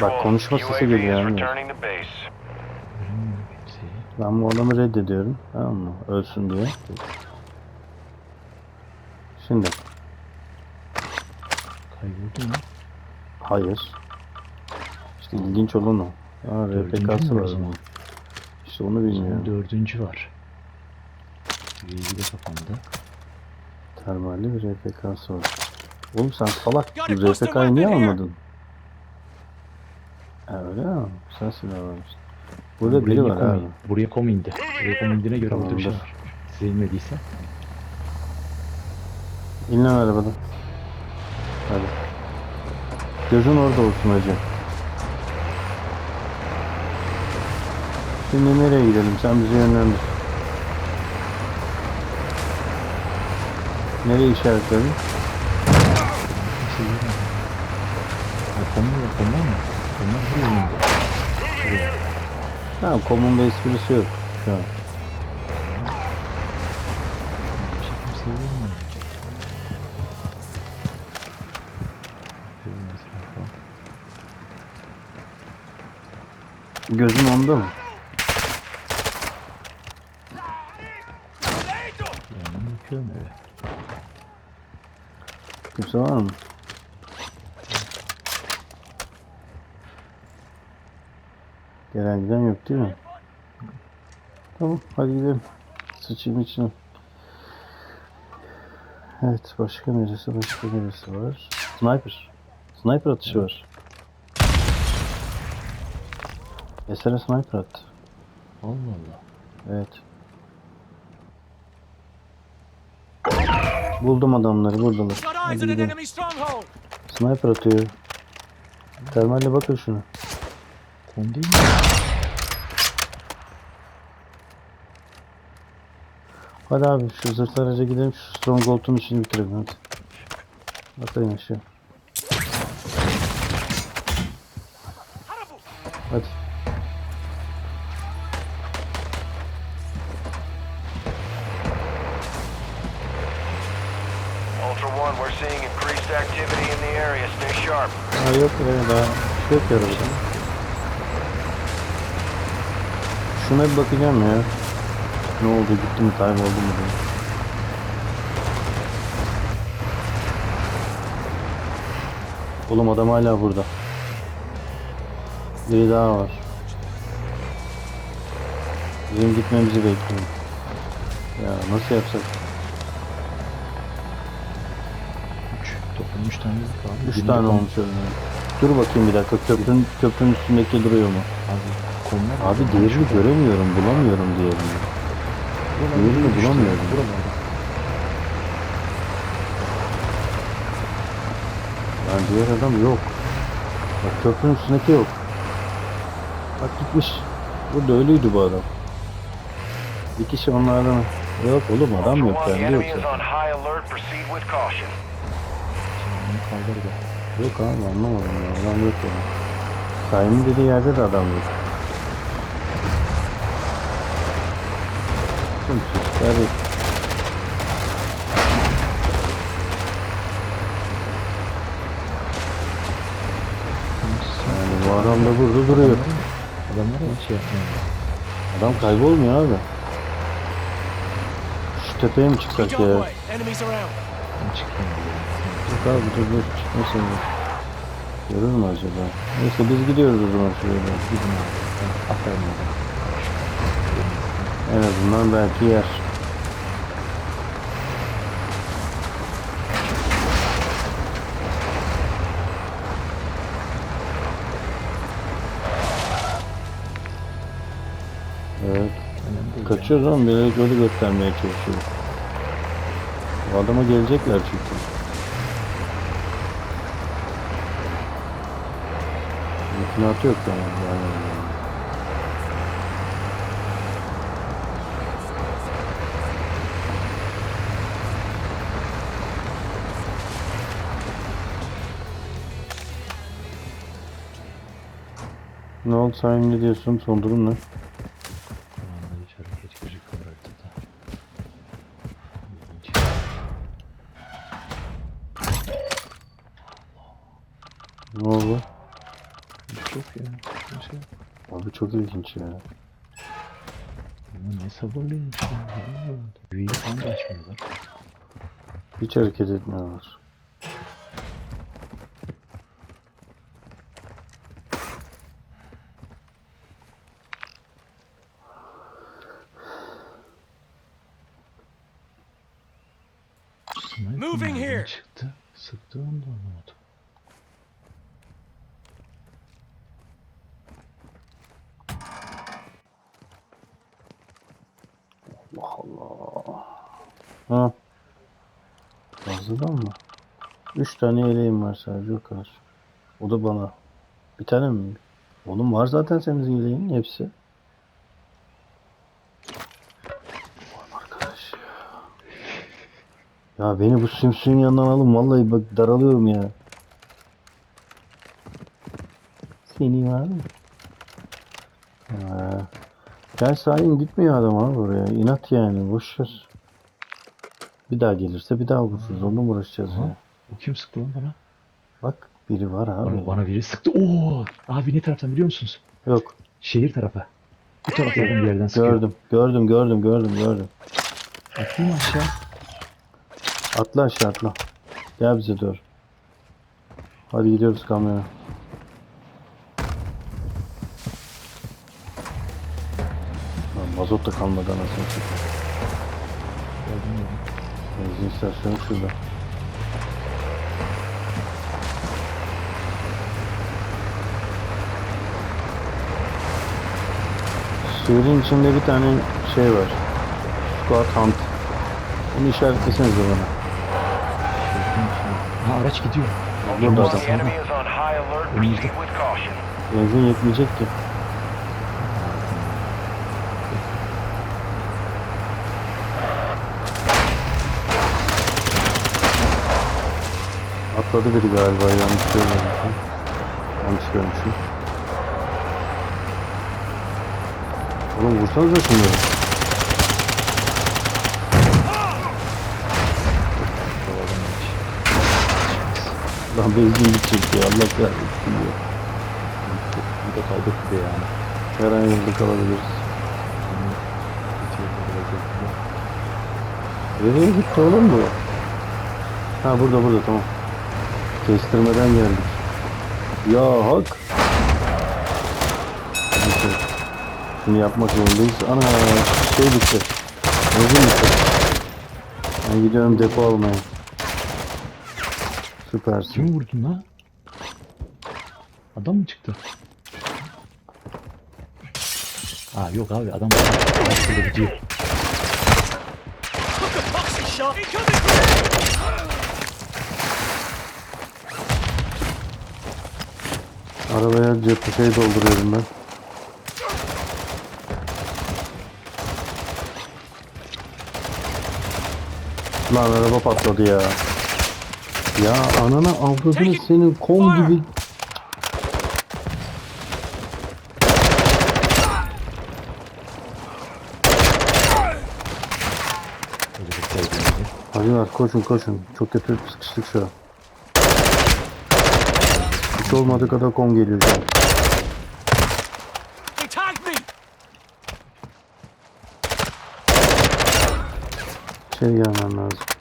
Bak konuşma sesi geliyor yani. Ben bu adamı reddediyorum. Tamam mı? Ölsün diye. Şimdi. Kayboldu mu? Hayır. İşte ilginç olan o. Aa Dördüncü RPK'sı var onun. İşte onu bilmiyorum. dördüncü var. Bilgi de kapandı. Termalli bir RPK'sı var. Oğlum sen salak. RPK'yı niye almadın? Ha, öyle mi? Sen silah vermişsin. Burada biri var in- Buraya kom indi. Buraya kom indiğine göre burada bir şey var. Size inmediyse. İn lan arabadan. Hadi. Gözün orada olsun hacı. Şimdi nereye gidelim? Sen bizi yönlendir. Nereye işaretledin? Kimse görmedi. Ha, kom var, kom mı? Komlar buraya indi. Buraya. Tamam, komun bir esprisi yok şu an. Gözün onda mı? Yani bakıyorum öyle. Kimse var mı? Gelen giden yok değil mi? Tamam hadi gidelim. Sıçayım içine. Evet başka neresi başka neresi var? Sniper. Sniper atışı var. Esere sniper attı. Allah Allah. Evet. Buldum adamları buradalar. Hadi gidelim. Sniper atıyor. Termalle bakın şuna. Kom değil mi? Hadi abi şu zırhlı araca gidelim şu Stronghold'un işini bitirelim hadi. Atlayın aşağı. Hadi. Ultra One, we're seeing increased activity in the area. Stay sharp. Ha yok ya daha şey yok ya arabada. Şuna bir bakacağım ya. Ne oldu gitti mi kayboldu mu diye. Oğlum adam hala burada. Biri daha var. Bizim gitmemizi bekliyor. Ya nasıl yapsak? Üç. Toplam üç tane kaldı. Üç Birinde tane kom- olmuş önüne. Dur bakayım bir dakika köprünün, köprünün üstündeki duruyor mu? Abi komlar Abi diğerini göremiyorum, bulamıyorum diğerini. diğerini bulamıyorum. Buralarda. Yani diğer adam yok. Bak köprünün üstündeki yok. Bak gitmiş. Burada ölüydü bu adam. Bir kişi onlardan. Yok oğlum adam yok bende yok ya. Onu kaldır da. Yok abi anlamadım ya. Adam yok ya. Sayımın dediği yerde de adam yok. Çocuklar yok. Yani bu adam da burada duruyor. Adamlar hiç şey yapmıyor. Adam kaybolmuyor abi. Şu tepeye mi çıksak ya? Ben çıkmıyorum. abi dur dur çıkmasın. Görür mü acaba? Neyse biz gidiyoruz o zaman şuraya. Gidin abi. Aferin adam. En azından belki yer. Evet. Kaçıyoruz ama bilerek yolu göstermeye çalışıyoruz. Bu adama gelecekler çünkü. İmkanatı yok yani. yani. Ne oldu Sayın ne diyorsun? Son durum ne? hiç hareket. Ne oldu? Hiçbir yok ya. Bir şey yok. Abi çok ilginç ya. Ama ne sabırlıymış ya. Büyüyü falan da açmıyorlar. Hiç hareket etmiyorlar. Sniper Moving nereden here. Çıktı. Onu da anlamadım. Allah Allah. Ha. Fazladan mı? Üç tane yeleğim var sadece o kadar. O da bana. Bir tane mi? Oğlum var zaten senin yeleğin hepsi. Ya beni bu sümsüğün yanından alın vallahi bak daralıyorum ya. Seni var mı? Gel sahin gitmiyor adam abi oraya. İnat yani boş ver. Bir daha gelirse bir daha vururuz. Onunla mı uğraşacağız Aha. ya? O kim sıktı lan bana? Bak biri var abi. Bana, bana biri sıktı. Oo! Abi ne taraftan biliyor musunuz? Yok Şehir tarafı. Bu taraflardan bir yerden sıkıyor. gördüm gördüm gördüm gördüm gördüm. Atlayayım aşağı. Atla aşağı atla. Gel bize doğru. Hadi gidiyoruz kamyona. Mazot da kalmadı anasını satayım. Benzin istasyonu şurada. Şehrin içinde bir tane şey var. Squat Hunt. Bunu işaretlesenize bana. İs on high alert. Proceed with caution. Benzin yetmeyecek ki. Atladı biri galiba yanlış görmemişim. Yanlış görmüşüm. Oğlum vursanıza şunları. Lan benzin bitecek Allah kahretsin ya. Bir de kaldık bir yani. Her an yolda kalabiliriz. Nereye gitti oğlum bu? Ha burada burada tamam. Kestirmeden geldik. Ya hak. Şunu yapmak zorundayız. Ana şey bitti. Benzin bitti. Ben gidiyorum depo almaya. Süpersin. Kimi vurdun lan? Adam mı çıktı? Aa yok abi adam araç burada gidiyor. Arabaya cephe şey dolduruyorum ben. Lan araba patladı ya. Ya anana avradını senin kom gibi. Şey var koşun koşun. Çok kötü sıkıştık şu an. Hiç olmadığı kadar kom geliyor me! İçeri gelmem lazım.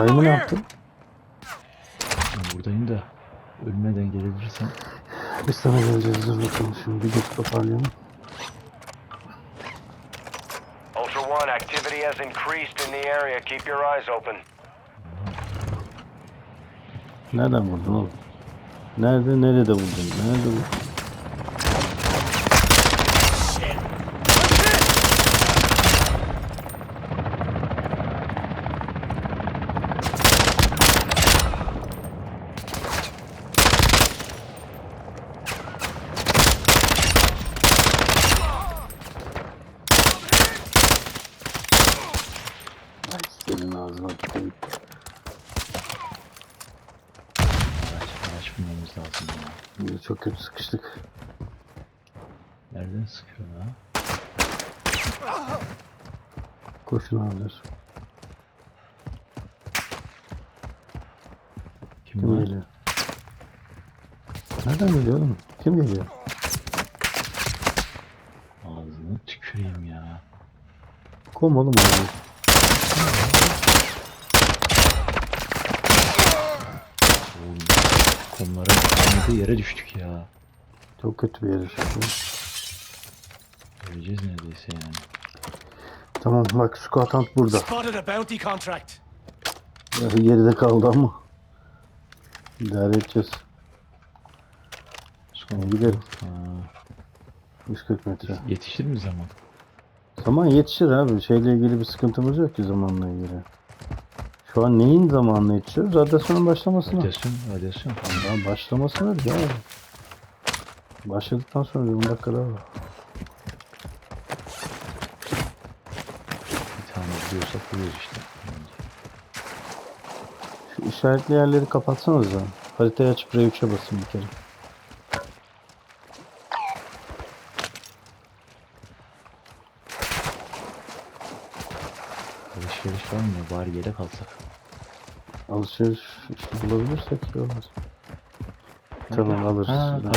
Ammo ne yaptın? Ben buradayım da ölmeden gelebilirsen. Biz sana geleceğiz. Dur bakalım şimdi. Bir git toparlayalım. Ultra One, activity has increased in the area. Keep your eyes open. Nereden vurdun oğlum? Nerede nerede vurdun? Nerede vurdun? Shit! What's this? Ay senin ağzına tüküreyim. Araç, araç bulmamız lazım ya. Biz Çok kötü sıkıştık. Nereden sıkıyor ha? Koşun abiler. Kim Kim var? geliyor? Nereden geliyor oğlum? Kim geliyor? Ağzını tüküreyim ya. Kom oğlum onu. Oğlum komların oynadığı yere düştük ya. Çok kötü bir yere çıktı. Öleceğiz neredeyse yani. Tamam bak squatant burada. Spotted a bounty contract. Yarı geride kaldı ama. İdare edeceğiz. Sonra gidelim. Ha, 140 metre. yetişir mi zaman? Zaman yetişir abi. Şeyle ilgili bir sıkıntımız yok ki zamanla ilgili. Şu an neyin zamanla yetişiyoruz? Radyasyonun başlamasına. Radyasyon, radyasyon. Ya başlamasına ya. Başladıktan sonra bir 10 dakika daha var. Bir tane buluyorsak buluyoruz işte. Şu işaretli yerleri kapatsanız da. Haritayı açıp R3'e basın bir kere. Alışveriş var mı? Bari yedek alsak. Alışveriş işte bulabilirsek iyi olur. Tamam alırız. Ha, Ben-.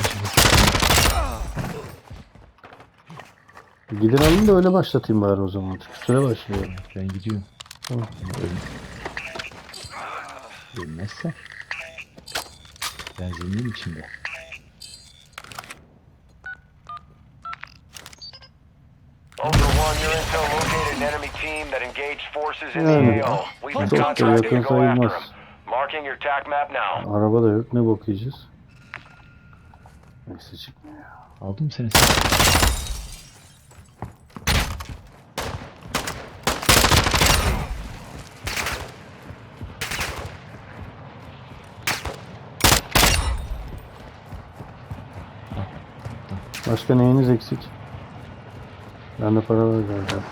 Gidin alın da öyle başlatayım bari o zaman. Çünkü süre başlıyor. Ben gidiyorum. Tamam. Ama ölüm. Ölmezse. Benzinliğin içinde. Ultra One, your intel located an enemy team that engaged forces in Yani, the AO. We've been çok da contracted to yakın go after sayılmaz. them. Marking your TAC map now. Araba da yok. Ne yiyeceğiz? Neyse çıkmıyor. Aldım seni sen. Başka neyiniz eksik? Bende para var galiba.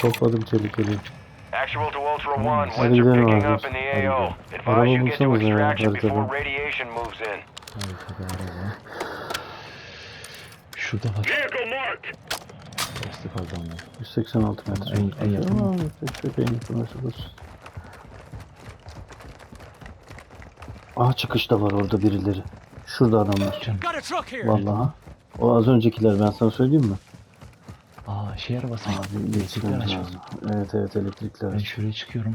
Topladım çelikleri. Actual to Ultra One, Hadi winds are gidelim picking abi. up in the AO. Advise you Araba get to extraction before haritada. radiation moves in. Haritada araba. Şurada var. Lastik aldım ben. 186 metre. En- en yakın. Tamam, çok en yakın burası. Aha çıkışta var orada birileri. Şurada adamlar. Vallahi. O az öncekiler ben sana söyleyeyim mi? Şey arabası. Abi Elektrikli araç. lazım. Evet evet elektrikli Ben araç. şuraya çıkıyorum.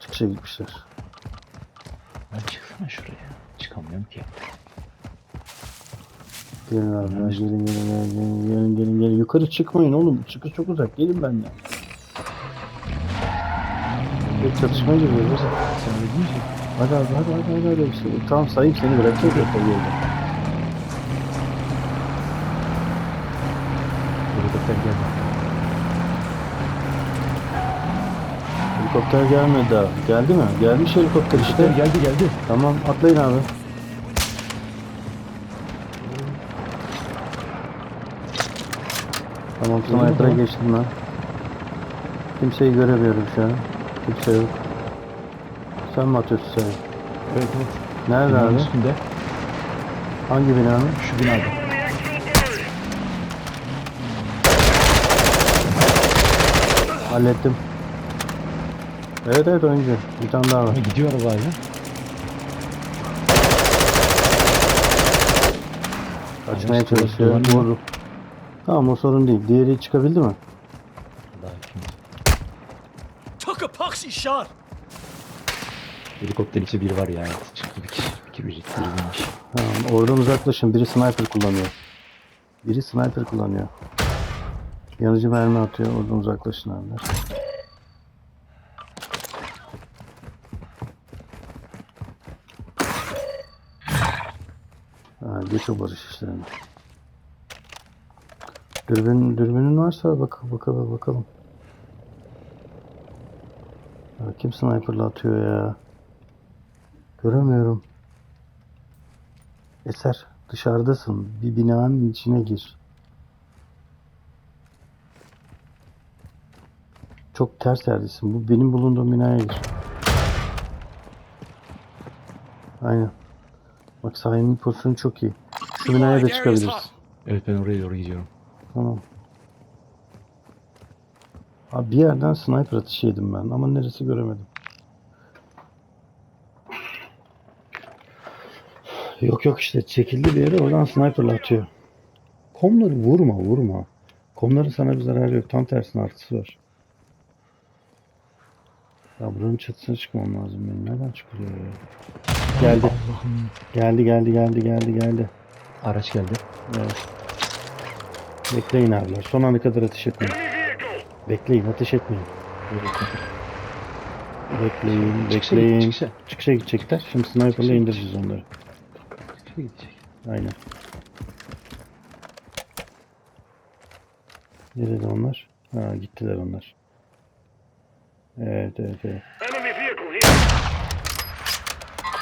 Çıkışa gitmişler. Ben çıksana şuraya. Çıkamıyorum ki. Gelin abi Önemli. gelin gelin gelin gelin gelin gelin gelin. Yukarı çıkmayın oğlum. Çıkış çok uzak. Gelin benden. Bir çatışma giriyor. Sen öyle deyince. Hadi abi hadi hadi hadi. hadi. Tamam sayayım seni bırakacak yok o yolda. Helikopter gelmedi daha. Geldi mi? Gelmiş helikopter işte. Geldi geldi. Tamam atlayın abi. Tamam sniper'a geçtim ben. Kimseyi göremiyorum şu an. Kimse yok. Sen mi atıyorsun sen? Evet evet. Nerede Binanın abi? üstünde. Hangi binanın? Şu binada. Hallettim. Evet evet oyuncu. Bir tane daha var. Ama gidiyor araba hala. Kaçmaya çalışıyor. Vurdum. Tamam o sorun değil. Diğeri çıkabildi mi? Took a poxy shot. Helikopter içi biri var ya. Çıktı bir kişi. İki bir biri binmiş. Tamam oradan uzaklaşın. Biri sniper kullanıyor. Biri sniper kullanıyor. Yanıcı mermi atıyor. Oradan uzaklaşın abiler. Ha, geç o barış işlerini. Dürbün, dürbünün varsa bak, bakalım bakalım. Ya kim sniperla atıyor ya? Göremiyorum. Eser dışarıdasın. Bir binanın içine gir. Çok ters yerdesin. Bu benim bulunduğum binaya gir. Aynen. Bak sahinin pozisyonu çok iyi. Şu binaya da çıkabiliriz. Evet ben oraya doğru gidiyorum. Tamam. Abi bir yerden sniper atışı yedim ben ama neresi göremedim. Yok yok işte çekildi bir yere oradan sniperla atıyor. Komları vurma vurma. Komların sana bir zararı yok. Tam tersine artısı var. Ya buranın çatısına çıkmam lazım benim. Nereden çıkılıyor ya? Geldi. Geldi geldi geldi geldi geldi. Araç geldi. Evet. Bekleyin abiler. Son ana kadar ateş etmeyin. Bekleyin ateş etmeyin. Bekleyin Çıkışa bekleyin. git, çıkışa. Çıkışa gidecekler. Şimdi sniper'la indireceğiz onları. Çıkışa gidecek. Aynen. Nerede onlar? Ha gittiler onlar. Evet evet evet.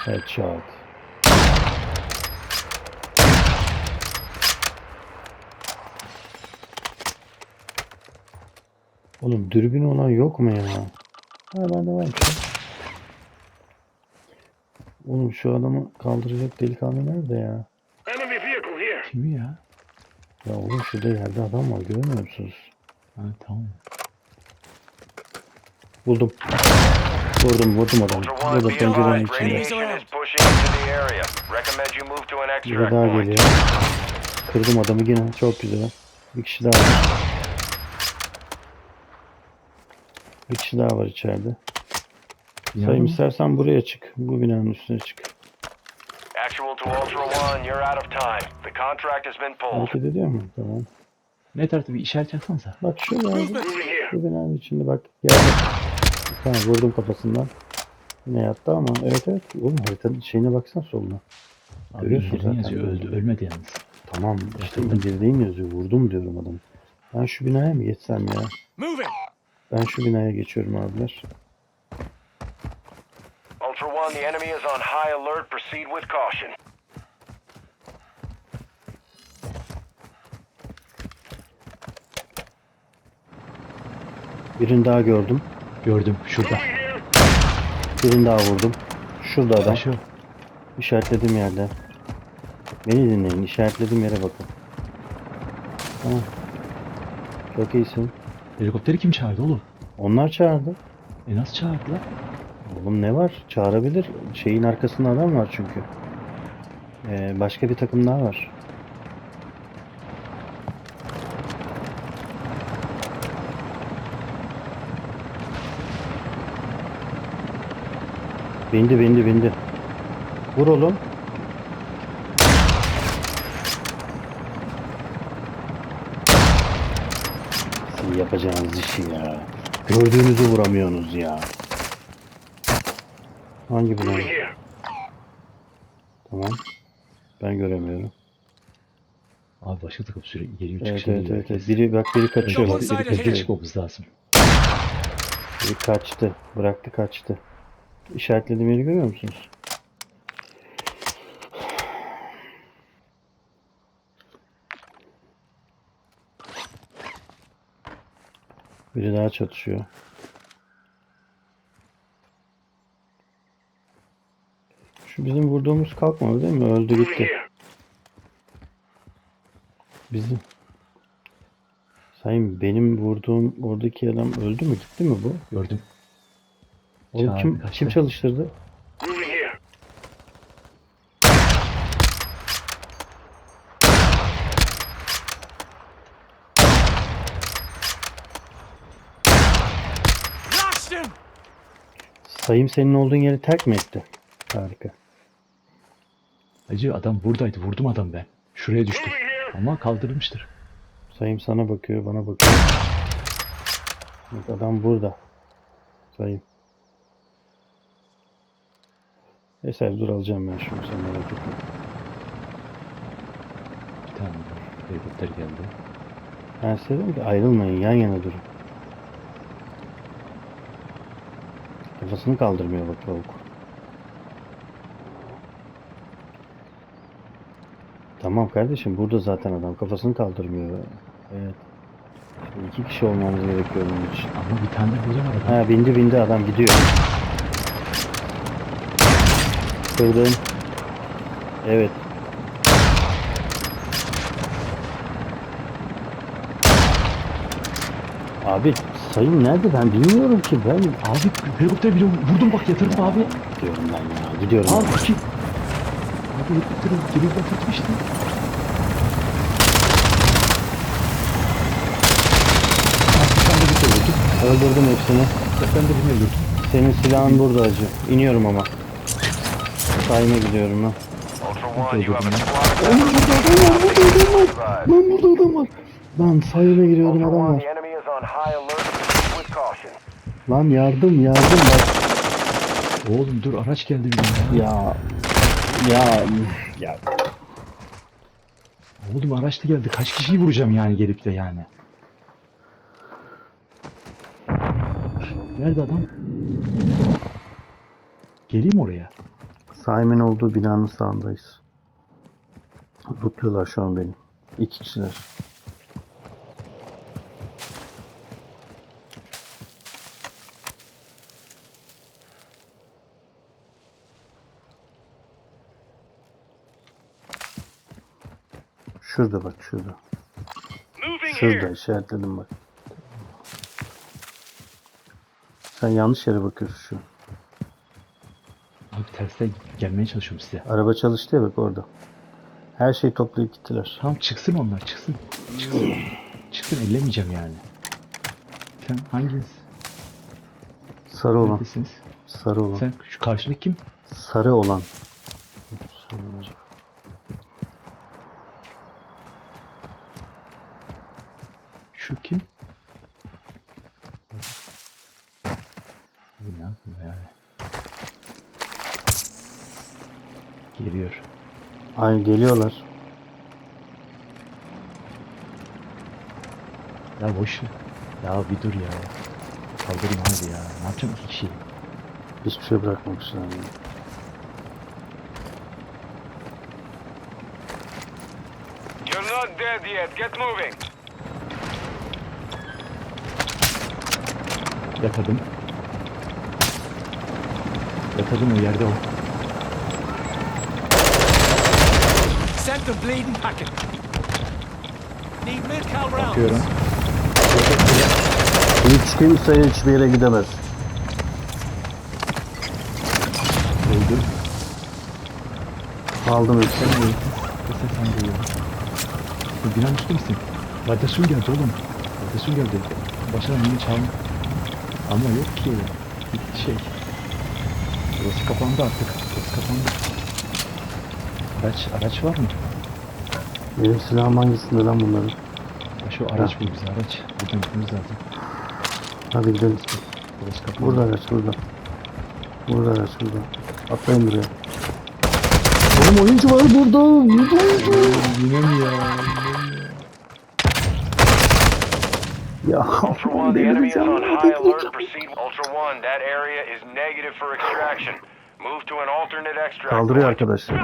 Headshot. Oğlum dürbün olan yok mu ya? Ha bende varmış. ya. Oğlum şu adamı kaldıracak delikanlı nerede ya? Kimi ya? Ya oğlum şurada yerde adam var görmüyor musunuz? Ha tamam. Buldum. Vurdum vurdum adamı. Burada pencerenin içinde. Biri daha geliyor. Kırdım adamı yine. Çok güzel. Bir kişi daha var. Bir kişi daha var içeride. Sayın mı? istersen buraya çık. Bu binanın üstüne çık. Actual to Ultra One, you're out of time. The contract has been pulled. Hareket ediyor mu? Tamam. Ne tarafta bir işaret yapsanıza. Bak şu ya. Moving here. Bu binanın içinde bak. Geldi. Tamam vurdum kafasından. Yine yattı ama. Evet evet. Oğlum haritanın şeyine baksana soluna. Abi Görüyorsun zaten. yazıyor öldü. Ölmedi yalnız. Tamam. işte indirdiğim yazıyor. Vurdum diyorum adamı. Ben şu binaya mı geçsem ya? Moving. Ben şu binaya geçiyorum abiler. Ultra One, the enemy is on high alert. Proceed with caution. Birini daha gördüm. Gördüm şurada. Birini daha vurdum. Şurada adam. Şu. İşaretlediğim yerde. Beni dinleyin. İşaretlediğim yere bakın. Tamam. Çok iyisin. Helikopteri kim çağırdı oğlum? Onlar çağırdı. E nasıl çağırdılar? Oğlum ne var? Çağırabilir. Şeyin arkasında adam var çünkü. Ee, başka bir takım daha var. Bindi bindi bindi. Vur oğlum. Yapacağınız işi ya. Gördüğünüzü vuramıyorsunuz ya. Hangi here. Tamam. Ben göremiyorum. Abi başka takım sürekli geliyor Evet çıkışa evet geliyor. evet. evet. Biri bak biri kaçıyor. Bak, biri kaçıyor. çıkmamız lazım. Biri kaçtı. Bıraktı kaçtı. İşaretlediğim yeri görüyor musunuz? Biri daha çatışıyor. Şu bizim vurduğumuz kalkmadı değil mi? Öldü gitti. Bizim. Sayın benim vurduğum oradaki adam öldü mü? Gitti mi bu? Gördüm. Oğlum Çağırdı, kim kaçtı. kim çalıştırdı? Moving here. Lashed him. Sayım senin olduğun yeri terk mi etti? Harika. Acı adam buradaydı. Vurdum adam ben. Şuraya here. Ama kaldırılmıştır. Sayım sana bakıyor, bana bakıyor. Bak adam burada. Sayım. Neyse dur alacağım ben şunu sen merak etme. Bir tane helikopter geldi. Ben size dedim ki ayrılmayın yan yana durun. Kafasını kaldırmıyor bak tavuk. Tamam kardeşim burada zaten adam kafasını kaldırmıyor. Evet. Şimdi iki kişi olmamız gerekiyor bunun için. Ama bir tane burada var adam. Ha bindi bindi adam gidiyor. Kırdım. Evet. Abi Sayın nerede ben bilmiyorum ki ben Abi helikopter bile vurdum bak yatırdım abi. gidiyorum ben ya gidiyorum. Abi iki. Abi helikopteri geri batırtmıştı. Abi sen de bir şey vurdun. Öldürdüm hepsini. Ben de bunu öldürdüm. Senin silahın burada acı. İniyorum ama. Sayına gidiyorum ben. Ultra One, you have a Öldürdüm squad. Oğlum burada adam var burada adam var. Lan burada adam var. Lan sayına giriyordum Ultra adam One, var. the enemy is on high alert. Proceed with caution. Lan yardım yardım bak. Oğlum dur araç geldi bir ya. Ya ya ya Oğlum araç da geldi. Kaç kişiyi vuracağım yani gelip de yani. Nerede adam? Geleyim oraya. Saim'in olduğu binanın sağındayız. Lootluyorlar şu an beni. İki kişiler. Şurada bak şurada. Şurada işaretledim bak. Sen yanlış yere bakıyorsun şu. an. Abi tersten gelmeye çalışıyorum size. Araba çalıştı ya bak orada. Her şeyi toplayıp gittiler. Tamam çıksın onlar çıksın. Çıksın. çıksın ellemeyeceğim yani. Sen hanginiz? Sarı olan. Neredesiniz? Sarı olan. Sen şu karşıdaki kim? Sarı olan. Şu kim? Bu ne yapıyor yani? Geliyor. Ay geliyorlar. Ya boş ver. Ya bir dur ya. Kaldırayım hadi ya. Ne yapacağım iki kişi? Hiçbir şey bırakmamışlar. Yani. You're not dead yet. Get moving. Yatırdım. Yatırdım o yerde o. Sent the bleeding packet. Need mid-cal rounds. Bakıyorum. Hiç kimse hiçbir yere gidemez. Öldü. Aldım hepsini. Mesela sen geliyor. Bu binanın üstü misin? Radyasyon geldi oğlum. Radyasyon geldi. Başına yeni çalın. Ama yok ki. Bir şey. Burası kapandı artık. Burası kapandı. Araç, araç var mı? Benim silahım hangisinde lan bunların? Ha, şu araç bul bize araç. Buradan gitmemiz lazım. Hadi gidelim. Burası kapandı. Burada araç burada. Burada araç burada. Atlayın buraya. Oğlum oyuncu var burada. Burada oyuncu. Yine mi ya? Ya Ultra One, the enemy is on high alert. Proceed. Ultra One, that area is negative for extraction. Move to an alternate extract. Kaldırıyor arkadaşlar.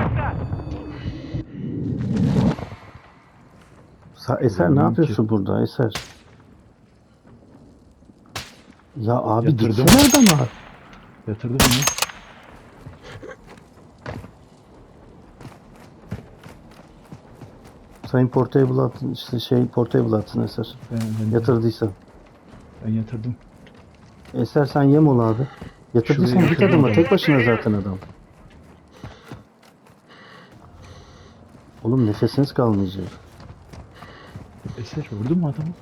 Sa Eser ne yapıyorsun burada Eser? Ya abi Yatırdım. gitsene adama. Yatırdım onu. Sayın Portable atın işte şey Portable atsın Eser. Ben, ben, Yatırdıysan. ben yatırdım. Eser sen yem ol abi. Yatırdıysan git adama. Tek başına zaten adam. Oğlum nefesiniz kalmayacak. Eser vurdun mu adamı?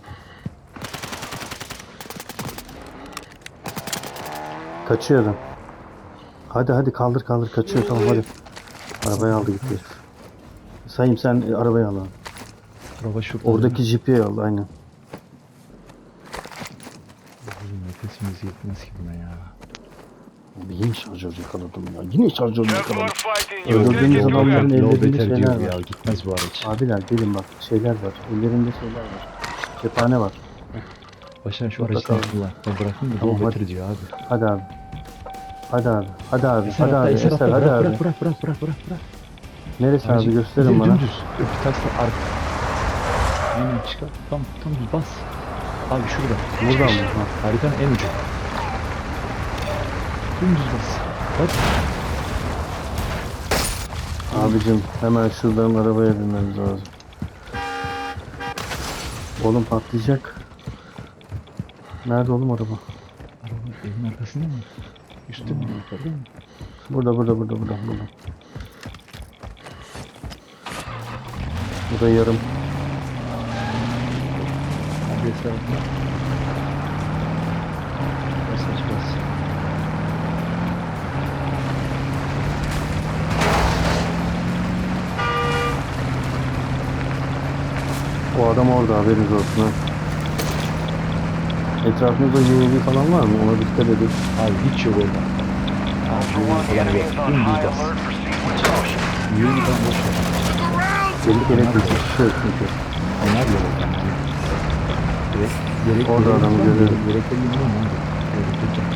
Kaçıyor adam. Hadi hadi kaldır kaldır kaçıyor tamam hadi. Arabayı aldı gitti. Sayın sen e, arabayı al abi. Araba şurada. Oradaki jipi al aynen. Oğlum nefesimiz yetmez buna ya. Yine şarjör yakaladım ya. Yine şarjör yakaladım. to adamların ellerinde şeyler var. ya gitmez bu araç. Abiler gelin bak şeyler var. Ellerinde şeyler var. Cephane var. Başına şu aracı kullan. Ben bırakayım da Tamam, better diyor abi. Hadi abi. Hadi abi. Hadi abi. Eser hadi abi. Eser Eser, hadi bırak, abi. bırak, bırak, bırak, bırak, bırak, bırak. Neresi Aracı- abi gösterin bana. Dümdüz. Öbür taşla arka. Aynen çıkar. Tam, tam bas. Abi şurada. Buradan mı? Ha. Haritanın en ucu. Dümdüz bas. Hadi. Abicim hemen şuradan arabaya binmemiz lazım. Oğlum patlayacak. Nerede oğlum araba? Araba evin arkasında mı? Üstte mi? Yukarıda mı? Burada burada burada burada burada. Bu da yarım. Hadi esnafına. O adam orada haberiniz olsun ha. Etrafınızda UAV falan var mı? Ona dikkat edin. Abi hiç yok orada. Alert. Proceed with caution. Yürü ben boş ver. Delik elektrik şey çünkü. Onlar yok orada. Direkt, gerek Orada gerek- adamı gerek- görüyorum. Gerekli bilmiyorum abi. Gerek yok.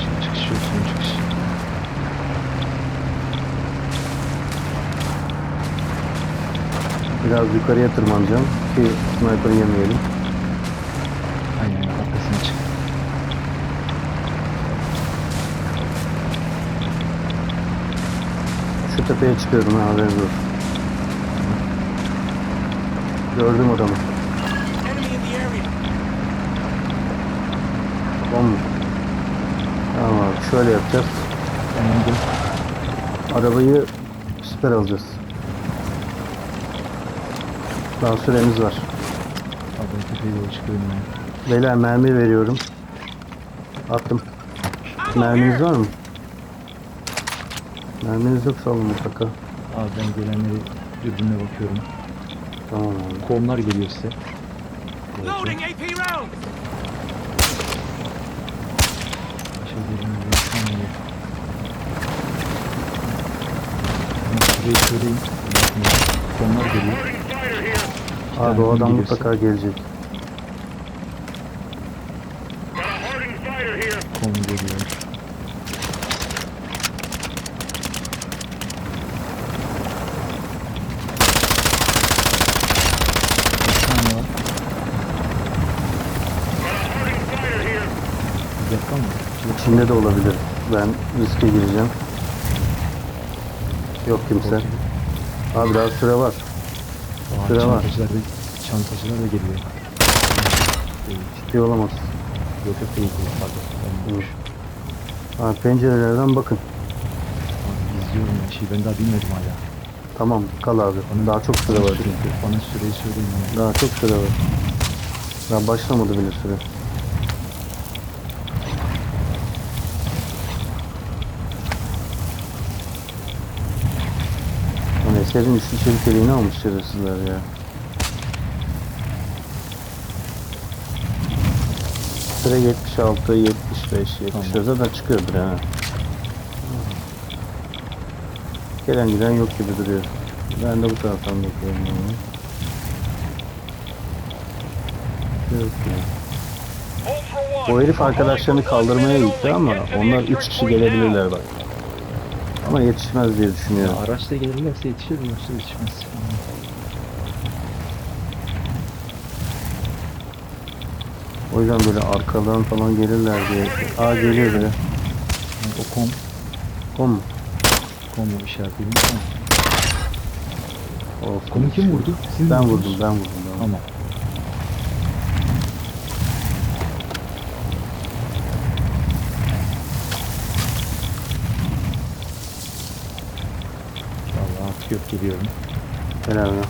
Şimdi çıkış yok, son çıkış. Biraz yukarıya tırmanacağım ki sniper yemeyelim. Aynen arkasına çık. Şu tepeye çıkıyorum ha haberiniz olsun. Gördüm adamı. Area. Tamam abi şöyle yapacağız. Arabayı siper alacağız. Daha süremiz var. Abi tepeye doğru çıkıyorum ben. Beyler mermi veriyorum. Attım. Merminiz var mı? Merminiz yoksa alın mutlaka. Abi ben gelenleri dürbünle bakıyorum. Tamam abi. Kollar geliyor size. Loading AP rounds. Şey geliyor. Tamam. Ben şurayı söyleyeyim. Kollar geliyor. Abi o adam gelirse- mutlaka gelecek. Kol geliyor. Mı? Dakika. İçinde de olabilir. Ben riske gireceğim. Yok kimse. Abi daha süre var. Sıra var. çantacılar da, çantacılar da geliyor. Ciddi olamaz. Yok yok değil. Pardon. Pencerelerden bakın. Abi izliyorum ya şey ben daha bilmedim hala. Tamam kal abi. Daha çok süre var Süre-. Bana süreyi söyleyin. Daha çok süre var. Daha başlamadı bile süre. Hani eserin üçlü çelik almış şerefsizler ya. Süre 76, 75, 70 zaten çıkıyordur ha. Gelen giden yok gibi duruyor. Ben de bu taraftan bakıyorum. Yani. Yok ya. O herif arkadaşlarını kaldırmaya gitti ama onlar 3 kişi gelebilirler bak. Ama yetişmez diye düşünüyorum. Ya araçla gelirlerse yetişir yoksa yetişmez. O yüzden böyle arkadan falan gelirler diye. Aa geliyor bile. Yani o kom, O mu? komu işaretledim ama. Olsun. Komu kim vurdu? Siz mi Ben vurdunuz? vurdum, ben vurdum. Ben vurdum. Tamam. Yok geliyorum. Helal lan.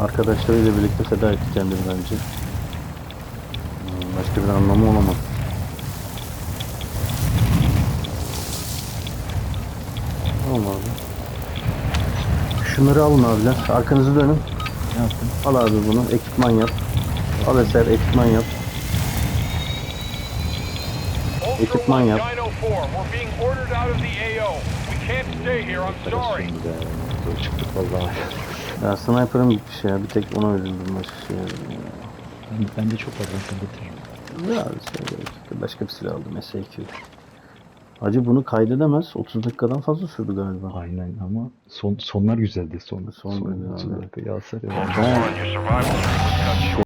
Arkadaşlarıyla birlikte feda etti kendini bence. Başka bir anlamı olamaz. Tamam abi. Şunları alın abiler. Arkanızı dönün. Ne yaptın? Al abi bunu. Ekipman yap. Al eser ekipman yap. Ekipman yap. Dino 4, we're being ordered out of the AO. We can't stay here, I'm sorry. De çıktık vallahi. Ya sniper'ım gitmiş ya. Bir tek ona üzüldüm başka şey. Ya, Ben, bende çok ben sana getiririm. ya şey, başka bir silah aldım S2. Hacı bunu kaydedemez. 30 dakikadan fazla sürdü galiba. Aynen ama son sonlar güzeldi son. Son son, güzeldi, son aynen. dakika yalsar ya. Ultra